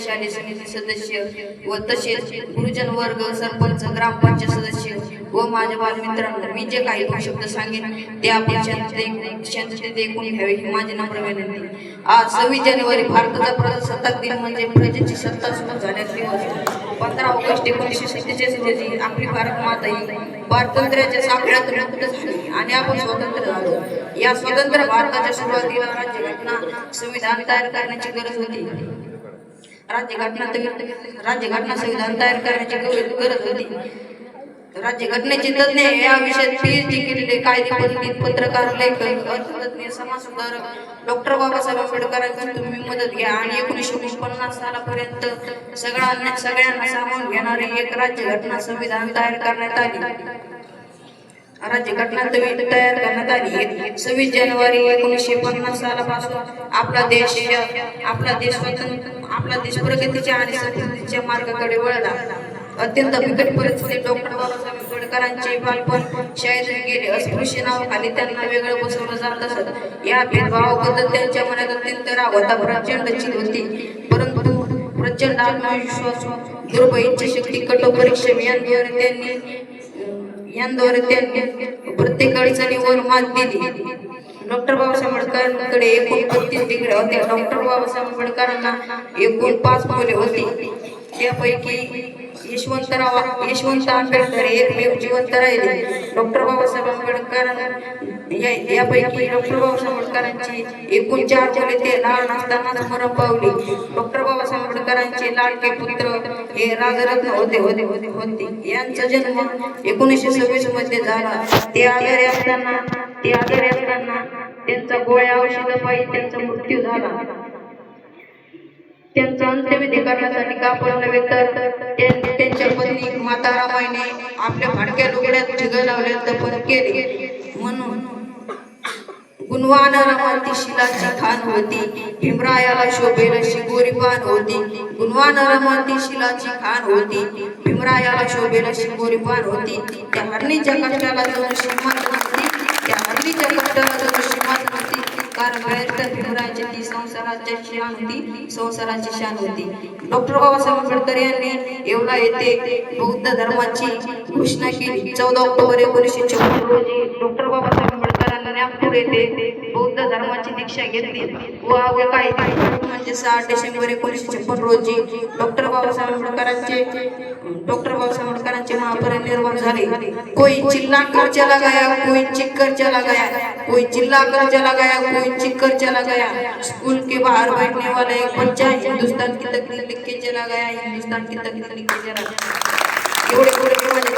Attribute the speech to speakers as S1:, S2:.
S1: शालेय समिती सदस्य व तसेच गुरुजन वर्ग सरपंच ग्रामपंचायत सदस्य व माझ्या बालमित्रांनो मी जे काही शब्द सांगेन ते आपण शांततेत ऐकून घ्यावे ही माझी नम्र विनंती आज सव्वीस जानेवारी भारताचा प्रजासत्ताक दिन म्हणजे प्रजेची सत्ता सुरू झाल्याचा दिवस. पंधरा ऑगस्ट एकोणीसशे सत्तेचाळीस रोजी आपली भारत माता ही स्वातंत्र्याच्या साखळ्यात झाली आणि आपण स्वतंत्र झालो. या स्वतंत्र भारताच्या सुरुवातीला राज्यघटना संविधान तयार करण्याची गरज होती. राज्यघटना राज्यघटना संविधान तयार करण्याची गरज होती. राज्यघटनेचे तज्ञ या विषयात पीएचडी केलेले कायदे पंडित पत्रकार लेखक अर्थतज्ञ समाजसुधारक डॉक्टर बाबासाहेब आंबेडकरांची तुम्ही मदत घ्या आणि एकोणीसशे पन्नास सालापर्यंत सगळ्यांना सगळ्यांना सामावून घेणारे एक राज्यघटना संविधान तयार करण्यात आली. राज्य तवी तयार करण्यात आली सव्वीस जानेवारी एकोणीसशे पन्नास सालापासून आपला देश आपला देश आपला देश प्रगतीच्या आणि समृद्धीच्या मार्गाकडे वळला. अत्यंत बिकट परिस्थितीत डॉक्टर बाबासाहेब आंबेडकरांचे बालपण शाळेत गेले. अस्पृश्य नावाखाली त्यांना वेगळं बसवलं जात असत. या भेदभावाबद्दल त्यांच्या मनात अत्यंत राग होता. प्रचंड चित होती. परंतु प्रचंड आत्मविश्वास दुर्भ इच्छाशक्ती कठोर परिश्रम यांद्वारे त्यांनी यांद्वारे त्यांनी प्रत्येक अडचणीवर मात दिली डॉक्टर बाबासाहेब आंबेडकरांकडे एकूण बत्तीस डिग्री होत्या. डॉक्टर बाबासाहेब आंबेडकरांना एकूण पाच मुले होती. त्यापैकी यशवंतराव यशवंत आंबेडकर एकमेव जिवंत राहिले. डॉक्टर बाबासाहेब आंबेडकर यापैकी डॉक्टर बाबासाहेब आंबेडकरांची एकूण चार मुले ते लहान असताना मरण पावली. डॉक्टर बाबासाहेब आंबेडकरांचे लाडके पुत्र हे राजरत्न होते होते होते होते. यांचा जन्म एकोणीसशे सव्वीसमध्ये झाला. ते आजारी असताना ते आजारी असताना त्यांचा गोळ्या औषधापायी त्यांचा मृत्यू झाला. त्यांचा अंत्यविधी करण्यासाठी कापड नव्हे तर त्यांच्या पत्नी माता रामाईने आपल्या फाडक्या लुगड्यात ढिगं लावले दफन केले म्हणून गुणवान रमंती शिलाची खान होती. भीमरायाला शोभेल अशी गोरी पान होती. गुणवान रमंती शिलाची खान होती. भीमरायाला शोभेल अशी गोरी पान होती. त्या हरणीच्या कष्टाला जाऊन श्रीमंत नव्हती. त्या हरणीच्या कष्टाला जाऊन श्रीमंत नव्हती. कारण बाहेर तर भीमरायाची ती संसाराची शान होती. संसाराची शान होती. डॉक्टर बाबासाहेब आंबेडकर यांनी येवला येथे बौद्ध धर्माची घोषणा केली. चौदा ऑक्टोबर एकोणीसशे चौपन्न रोजी डॉक्टर बाबासाहेब आंबेडकरांना नागपूर येथे परीक्षा घेतली. व काही म्हणजे सहा डिसेंबर एकोणीसशे छप्पन रोजी डॉक्टर बाबासाहेब आंबेडकरांचे डॉक्टर बाबासाहेब आंबेडकरांचे महापरिनिर्वाण झाले. कोई जिल्हा कर चला गया कोई चिक्कर चला गया कोई जिल्हा कर चला गया कोई चिक्कर चला गया। स्कूल के बाहर बैठने वाला एक बच्चा हिंदुस्तान की तकलीफ लिख के चला गया हिंदुस्तान की तकलीफ लिख के चला गया। एवढे एवढे माझे